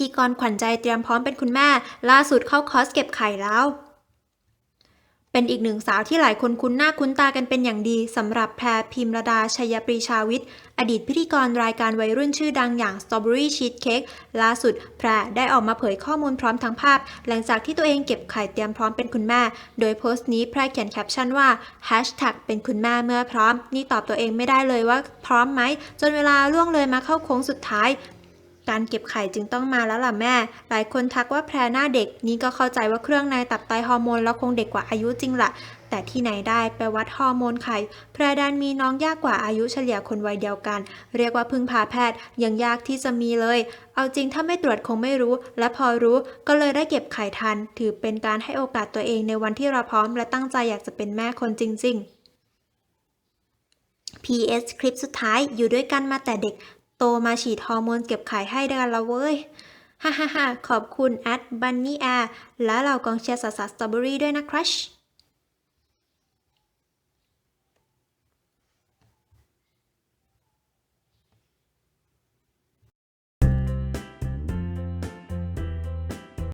ธีกรขวัญใจเตรียมพร้อมเป็นคุณแม่ ล่าสุดเข้าคอร์สเก็บไข่แล้ว เป็นอีกหนึ่งสาวที่หลายคนคุ้นหน้าคุ้นตากันเป็นอย่างดีสำหรับแพรพิมรดาชัยปรีชาวิทย์ อดีตพิธีกรรายการวัยรุ่นชื่อดังอย่าง Strawberry Cheesecake ล่าสุดแพรได้ออกมาเผยข้อมูลพร้อมทั้งภาพ หลังจากที่ตัวเองเก็บไข่เตรียมพร้อมเป็นคุณแม่ โดยโพสต์นี้แพรเขียนแคปชั่นว่า Hashtag เป็นคุณแม่เมื่อพร้อม นี่ตอบตัวเองไม่ได้เลยว่าพร้อมไหมจนเวลาล่วงเลยมาเข้าโค้งสุดท้าย การเก็บไข่จึงต้องมาแล้วล่ะแม่ หลายคนทักว่าแพรหน้าเด็ก นี่ก็เข้าใจว่าเครื่องในตับไตฮอร์โมนแล้วคงเด็กกว่าอายุจริงละแต่ที่ไหนได้ไปวัดฮอร์โมนไข่แพรดันมีน้องยากกว่าอายุเฉลี่ยคนวัยเดียวกัน เรียกว่าพึ่งพาแพทย์ยังยากที่จะมีเลย เอาจริงถ้าไม่ตรวจคงไม่รู้ และพอรู้ก็เลยได้เก็บไข่ทัน ถือเป็นการให้โอกาสตัวเองในวันที่เราพร้อม และตั้งใจอยากจะเป็นแม่คนจริง ๆ PS คลิปสุดท้ายอยู่ด้วยกันมาแต่เด็ก โตมาฉีดฮอร์โมนเก็บไข่ให้กันแล้วเว้ย ฮ่าฮ่าฮ่าขอบคุณแอดบันนี่แอร์และเหล่ากองเชียร์สาวสตรอเบอรี่ด้วยนะครัช